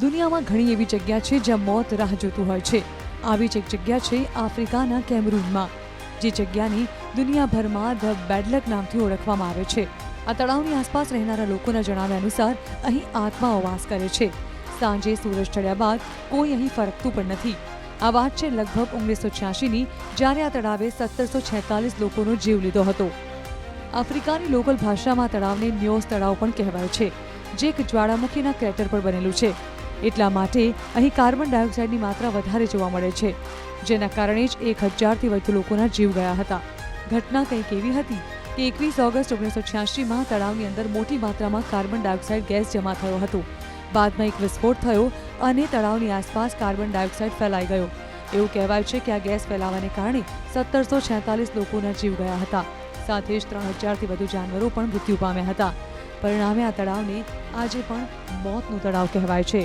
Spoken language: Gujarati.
દુનિયામાં ઘણી એવી જગ્યા છે જ્યાં મોત રાહ જોતું હોય છે. આવી જ એક જગ્યા છે આફ્રિકાના કેમરૂનમાં, જે જગ્યાની દુનિયાભરમાં ધ બેડલક નામથી ઓળખવામાં આવે છે. આ તળાવની આસપાસ રહેનારા લોકોના જણાવ્યા અનુસાર અહીં આત્માઓ વાસ કરે છે. સાંજે સૂરજ ચડ્યા બાદ કોઈ અહીં ફરકતું પણ નથી. આ વાત છે લગભગ ઓગણીસો છ્યાસીની જ્યારે આ તળાવે સત્તરસો છેતાલીસ લોકોનો જીવ લીધો હતો. આફ્રિકાની લોકલ ભાષામાં તળાવને ન્યોસ તળાવ પણ કહેવાય છે, જે એક જ્વાળામુખીના ક્રેટર પર બનેલું છે. એટલા માટે અહીં કાર્બન ડાયોક્સાઇડની માત્રા વધારે જોવા મળે છે, જેના કારણે જ એક હજારથી વધુ લોકોના જીવ ગયા હતા. ઘટના કંઈક એવી હતી કે એકવીસ ઓગસ્ટ ઓગણીસો છ્યાસીમાં તળાવની અંદર મોટી માત્રામાં કાર્બન ડાયોક્સાઇડ ગેસ જમા થયો હતો. બાદમાં એક વિસ્ફોટ થયો અને તળાવની આસપાસ કાર્બન ડાયોક્સાઇડ ફેલાઈ ગયો. એવું કહેવાય છે કે આ ગેસ ફેલાવાને કારણે સત્તરસો છેતાલીસ લોકોના જીવ ગયા હતા. સાથે જ ત્રણ હજારથી વધુ જાનવરો પણ મૃત્યુ પામ્યા હતા. પરિણામે આ તળાવને આજે પણ મોતનું તળાવ કહેવાય છે.